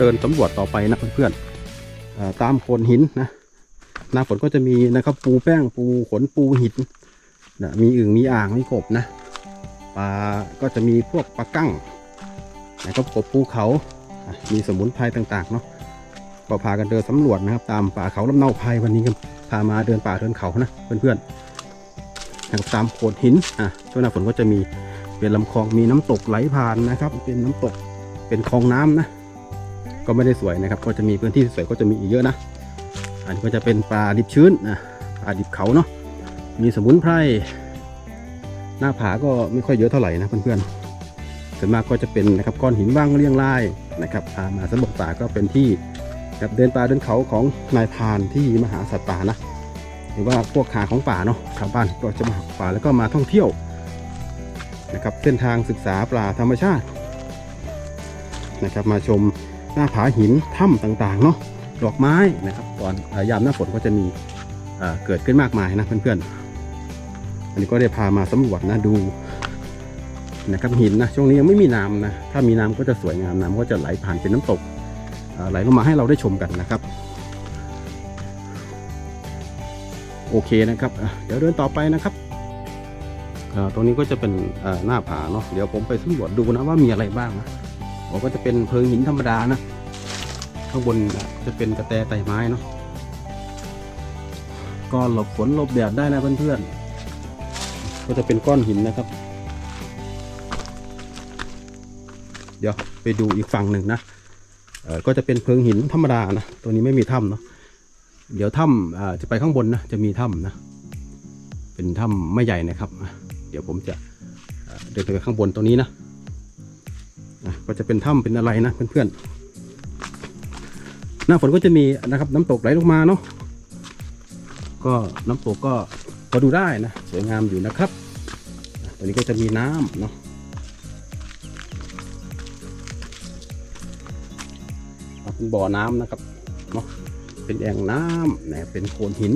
เดินสำรวจต่อไปนะเพื่อนๆเอ่อตามโขดหินนะหน้าฝนก็จะมีนะครับปูแป้งปูขนปูหินนะมีอึ่งมีอ่างมีกบนะปลาก็จะมีพวกปลากั้งนะครับกบภูเขา มีสมุนไพรต่างๆเนาะก็พากันเดินสำรวจนะครับ ตามป่าเขาลำเนาไพรวันนี้กันพามาเดินป่าเดินเขานะเพื่อนๆนะครับตามโขดหินอะช่วงหน้าฝนก็จะมีเป็นลำคลองมีน้ำตกไหลผ่านนะครับ เป็นน้ำตกเป็นคลองน้ำนะ ก็ไม่ได้สวยนะครับ ก็จะมีพื้นที่สวยก็จะมีอีกเยอะนะ อันนี้ก็จะเป็นปลาดิบชื้นนะปลาดิบเขาเนาะ มีสมุนไพร หน้าผาก็ไม่ค่อยเยอะเท่าไหร่นะเพื่อนๆส่วนมากก็จะเป็นนะครับก้อนหินบ้างเรียงรายนะครับพามาสำรวจป่าก็เป็นที่ครับเดินป่าเดินเขาของนายพานที่มหาสัตว์ป่านะหรือว่าพวกหาของป่าเนาะชาวบ้านก็จะมาหาป่าแล้วก็มาท่องเที่ยวนะครับเส้นทางศึกษาปลาธรรมชาตินะครับมาชม หน้าผาหินถ้ำต่างๆเนาะดอกไม้นะครับตอนยามหน้าฝนก็จะมีเกิดขึ้นมากมายนะเพื่อนๆอันนี้ก็ได้พามาสำรวจนะดูนะครับหินนะช่วงนี้ยังไม่มีน้ำนะถ้ามีน้ำก็จะสวยงามน้ำก็จะไหลผ่านเป็นน้ำตกไหลลงมาให้เราได้ชมกันนะครับ โอเคนะครับเดี๋ยวเดินต่อไปนะครับตรงนี้ก็จะเป็นหน้าผาเนาะเดี๋ยวผมไปสำรวจดูนะว่ามีอะไรบ้างนะ ผมก็จะเป็นเพิงหินธรรมดานะ ข้างบนจะเป็นกระแตไต่ไม้เนาะ ก็หลบฝนหลบแดดได้นะเพื่อนๆ ก็จะเป็นก้อนหินนะครับ เดี๋ยวไปดูอีกฝั่งหนึ่งนะก็จะเป็นเพิงหินธรรมดานะ ตัวนี้ไม่มีถ้ำเนาะ เดี๋ยวถ้ำจะไปข้างบนนะ จะมีถ้ำนะ เป็นถ้ำไม่ใหญ่นะครับ เดี๋ยวผมจะเดินไปข้างบนตรงนี้นะ อะก็จะเป็นถ้ำเป็นอะไรนะเพื่อนๆหน้าฝนก็จะมีนะครับน้ำตกไหลลงมาเนาะก็น้ำตกก็พอดูได้นะสวยงามอยู่นะครับตอนนี้ก็จะมีน้ำเนาะเป็นบ่อน้ำนะครับเนาะเป็นแอ่งน้ำนะเป็นโขดหิน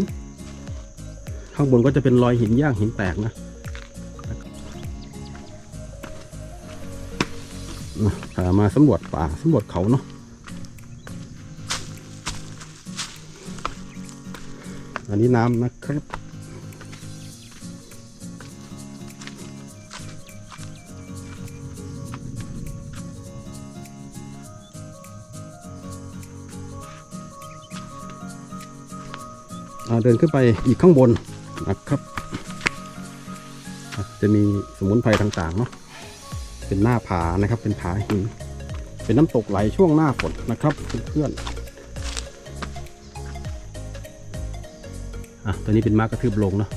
ข้างบนก็จะเป็นรอยหินย่างหินแตกนะ มาสำรวจป่าสำรวจเขาเนาะอันนี้น้ำนะครับเดินขึ้นไปอีกข้างบนนะครับ จะมีสมุนไพรต่างๆเนาะ เป็นหน้าผานะครับ เป็นผาหิน เป็นน้ำตกไหลช่วงหน้าฝนนะครับเพื่อนๆอะตัวนี้เป็นม้ากระทืบลงเนาะ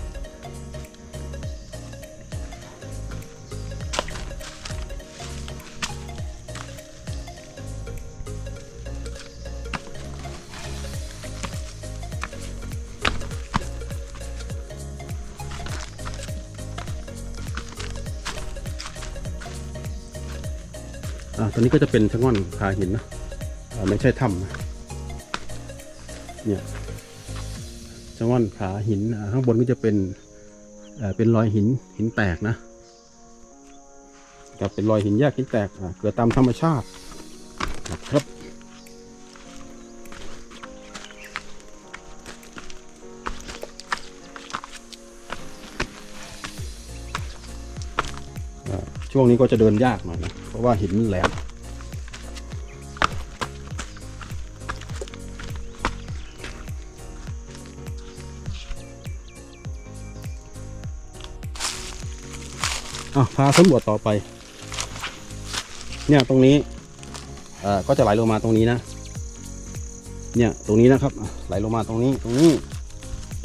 ก็จะเป็นชะง่อนผาหินนะไม่ใช่ถ้ำเนี่ยชะง่อนผาหินข้างบนก็จะเป็นเป็นรอยหินหินแตกนะกับเป็นรอยหินแยกหินแตกเกิดตามธรรมชาติครับช่วงนี้ก็จะเดินยากหน่อยนะเพราะว่าหินแหลม อะพาสำรวจต่อไป เนี่ยตรงนี้เอ่อก็จะไหลลงมาตรงนี้นะ เนี่ยตรงนี้นะครับไหลลงมาตรงนี้ตรงนี้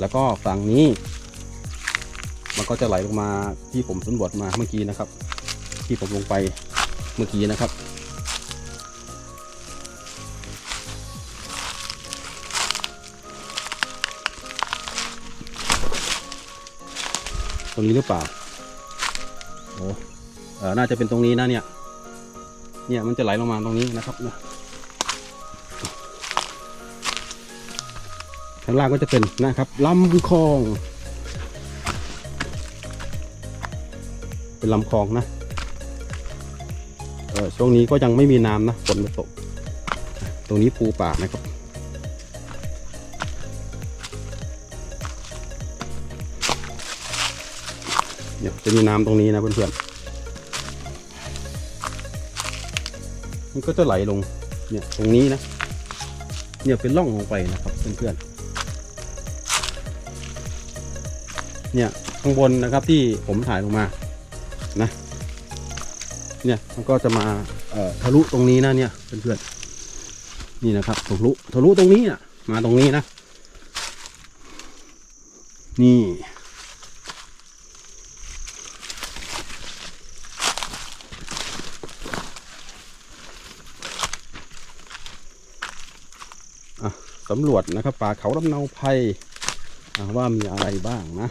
แล้วก็ฝั่งนี้ มันก็จะไหลลงมาที่ผมสำรวจมาเมื่อกี้นะครับ ที่ผมลงไปเมื่อกี้นะครับตรงนี้หรือเปล่า โอ้น่าจะเป็นตรงนี้นะเนี่ย เนี่ยมันจะไหลลงมาตรงนี้นะครับเนี่ยข้างล่างก็จะเป็นนะครับลำคลอง เป็นลำคลองนะช่วงนี้ก็ยังไม่มีน้ำนะฝนไม่ตก ตรงนี้ภูป่านะครับ จะมีน้ำตรงนี้นะเพื่อนๆมันก็จะไหลลงเนี่ยตรงนี้นะ เนี่ยเป็นร่องลงไปนะครับเพื่อนๆเนี่ยข้างบนนะครับที่ผมถ่ายลงมานะเนี่ยมันก็จะมาทะลุตรงนี้นะเนี่ยเพื่อนๆนี่นะครับทะลุทะลุตรงนี้อะมาตรงนี้นะนี่ อะ สำรวจนะครับ ป่าเขาลำเนาไพว่ามีอะไรบ้างนะ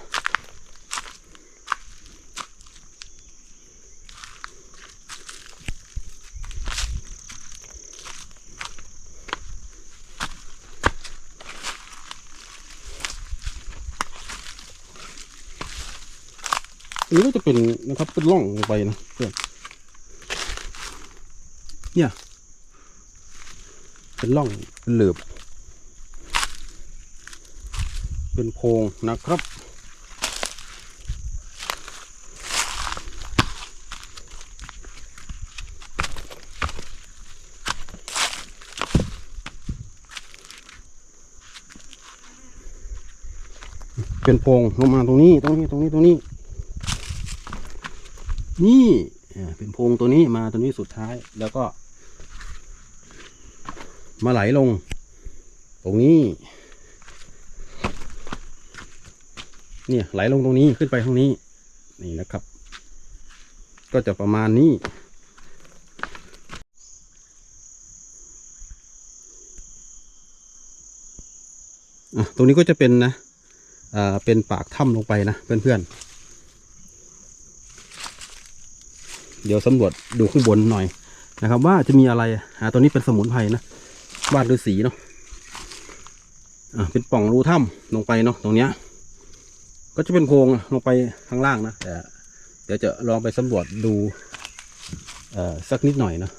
อันนี้ก็จะเป็นนะครับเป็นร่องลงไปนะเพื่อนเนี่ยเป็นร่องเป็นเหลือบ เป็นโพรงนะครับ เป็นโพรงลงมาตรงนี้ตรงนี้ตรงนี้ตรงนี้ นี่เป็นโพรงตัวนี้มาตัวนี้สุดท้ายแล้วก็ มาไหลลง ตรงนี้ เนี่ยไหลลงตรงนี้ขึ้นไปตรงนี้ นี่นะครับ ก็จะประมาณนี้ อะตรงนี้ก็จะเป็นนะอ่าเป็นปากถ้ำลงไปนะเพื่อนๆ เดี๋ยวสำรวจดูข้างบนหน่อยนะครับ ว่าจะมีอะไรอ่าตัวนี้เป็นสมุนไพรนะบ้านฤาษีเนาะอ่าเป็นป่องรูถ้ำลงไปเนาะตรงเนี้ย ก็จะเป็นโพรงลงไปข้างล่างนะแต่เดี๋ยวจะลองไปสำรวจดูสักนิดหน่อยนะ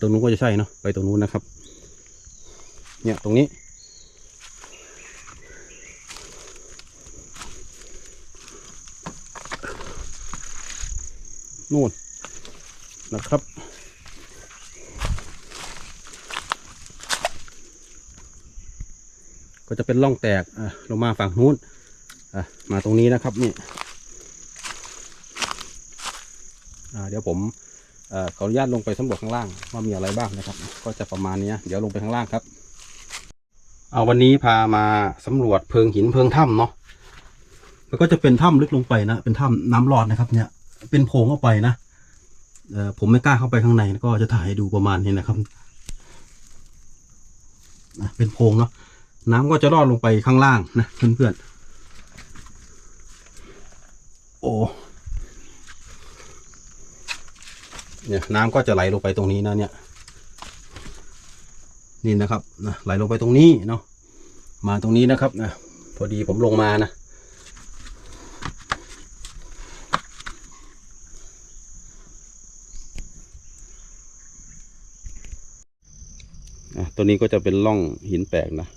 ตรงนู้นก็จะใช่เนาะไปตรงนู้นนะครับ เนี่ยตรงนี้นู่นนะครับ ก็จะเป็นร่องแตกลงมาฝั่งนู้น อะมาตรงนี้นะครับนี่อ่าเดี๋ยวผมเอ่อขออนุญาตลงไปสำรวจข้างล่างว่ามีอะไรบ้างนะครับ ก็จะประมาณนี้เดี๋ยวลงไปข้างล่างครับ เอาวันนี้พามาสำรวจเพิงหินเพิงถ้ำเนาะมันก็จะเป็นถ้ำลึกลงไปนะเป็นถ้ำน้ำรอดนะครับ เนี่ย เป็นโพรงเข้าไปนะเออผมไม่กล้าเข้าไปข้างในก็จะถ่ายให้ดูประมาณนี้นะครับเป็นโพรงเนาะน้ำก็จะรอดลงไปข้างล่างนะเพื่อนๆ เนี่ยน้ำก็จะไหลลงไปตรงนี้นะเนี่ย นี่นะครับนะไหลลงไปตรงนี้เนาะมาตรงนี้นะครับนะพอดีผมลงมานะอะตัวนี้ก็จะเป็นร่องหินแปลกนะ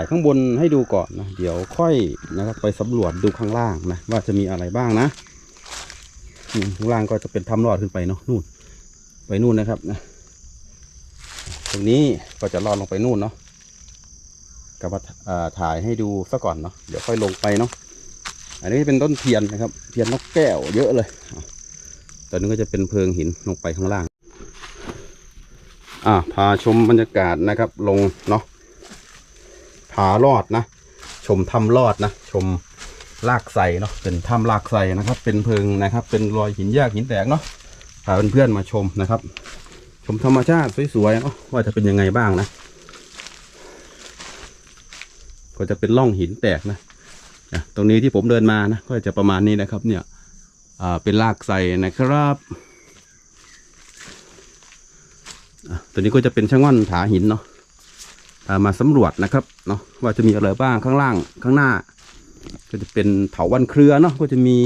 ถ่ายข้างบนให้ดูก่อนนะ เดี๋ยวค่อยนะครับไปสำรวจดูข้างล่างนะว่าจะมีอะไรบ้างนะข้างล่างก็จะเป็นถ้ำรอดขึ้นไปเนาะนู่น ไปนู่นนะครับนะตรงนี้ก็จะลอดลงไปนู่นเนาะกับว่าอ่าถ่ายให้ดูซะก่อนเนาะเดี๋ยวค่อยลงไปเนาะอันนี้เป็นต้นเทียนนะครับ เทียนนกแก้วเยอะเลยตอนนี้ก็จะเป็นเพลิงหินลงไปข้างล่าง อ่าพาชมบรรยากาศนะครับ ลงเนาะารอดนะ ชมถ้ำรอดนะ ชมลากไสเนาะเป็นถ้ำลากไสนะครับ เป็นเพิงนะครับ เป็นรอยหินยากหินแตกเนาะพาเพื่อนๆมาชมนะครับ ชมธรรมชาติสวยๆเนาะว่าจะเป็นยังไงบ้างนะ ก็จะเป็นร่องหินแตกนะตรงนี้ที่ผมเดินมานะก็จะประมาณนี้นะครับ เนี่ยเป็นลากไสนะครับตัวนี้ก็จะเป็นช่างว่านผาหินเนาะ มาสำรวจนะครับเนาะว่าจะมีอะไรบ้างข้างล่างข้างหน้า ก็จะเป็นเถาวันเครือเนาะก็จะมี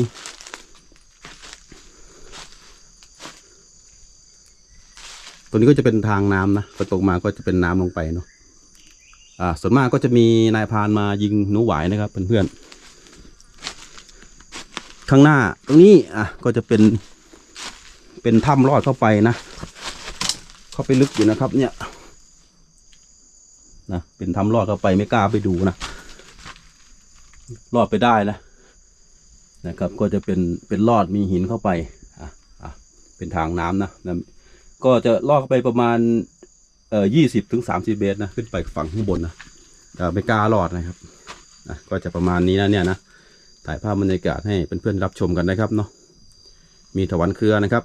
ตัวนี้ก็จะเป็นทางน้ำนะพอตกมาก็จะเป็นน้ำลงไปเนาะอ่าส่วนมากก็จะมีนายพานมายิงหนูหวายนะครับเพื่อนๆข้างหน้าตรงนี้อะก็จะเป็นเป็นถ้ำลอดเข้าไปนะ เข้าไปลึกอยู่นะครับเนี่ย นะเป็นถ้ำลอดเข้าไปไม่กล้าไปดูนะลอดไปได้นะนะครับ ก็จะเป็นเป็นลอดมีหินเข้าไปอะอะเป็นทางน้ำนะนะก็จะลอดไปประมาณเอ่อยี่สิบถึงสามสิบเมตรนะขึ้นไปฝั่งข้างบนนะแต่ไม่กล้าลอดนะครับนะก็จะประมาณนี้นะเนี่ยนะถ่ายภาพบรรยากาศให้เพื่อนๆรับชมกันนะครับเนาะมีถวันเครือนะครับ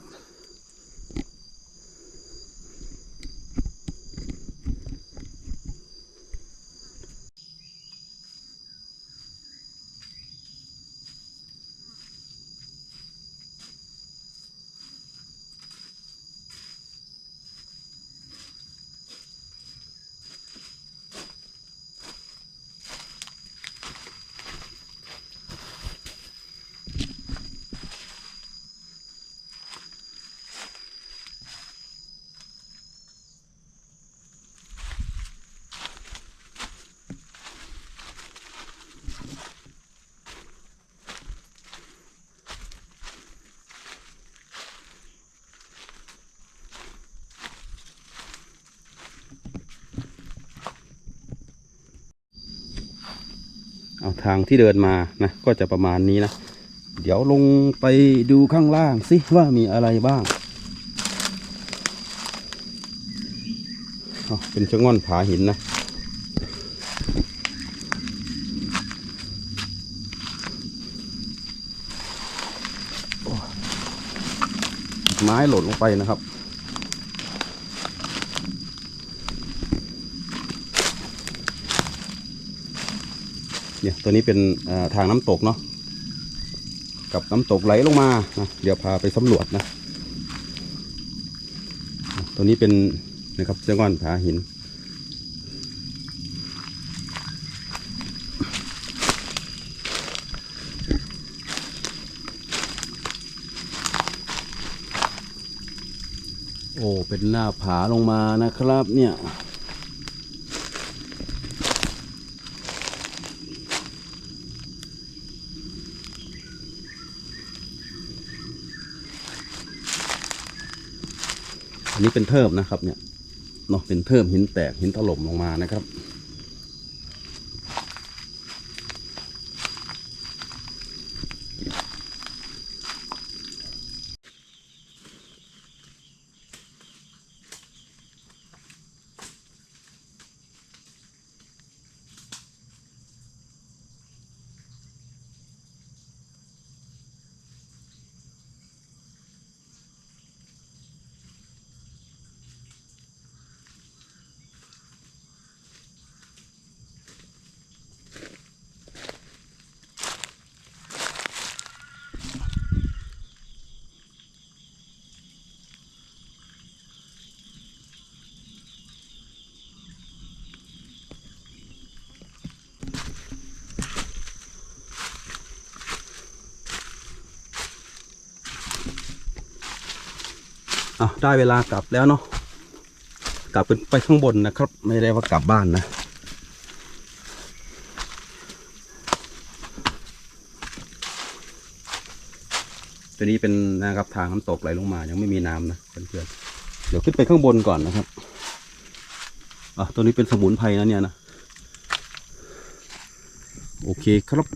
เอาทางที่เดินมานะก็จะประมาณนี้นะ เดี๋ยวลงไปดูข้างล่างสิว่ามีอะไรบ้างเอาเป็นชะง่อนผาหินนะไม้หล่นลงไปนะครับ เนี่ยตัวนี้เป็นทางน้ำตกเนาะกับน้ำตกไหลลงมานะเดี๋ยวพาไปสำรวจนะอะตัวนี้เป็นนะครับเจ้าก้อนผาหิน โอ้เป็นหน้าผาลงมานะครับเนี่ย อันนี้เป็นเทิบนะครับเนี่ยเนาะเป็นเทิบหินแตกหินถล่มลงมานะครับ อะได้เวลากลับแล้วเนาะกลับขึ้นไปข้างบนนะครับ ไม่ได้ว่ากลับบ้านนะ ตัวนี้เป็นนะครับทางน้ำตกไหลลงมา ยังไม่มีน้ำนะเพื่อนๆเดี๋ยวขึ้นไปข้างบนก่อนนะครับอะตัวนี้เป็นสมุนไพรนะเนี่ยนะ โอเคครับ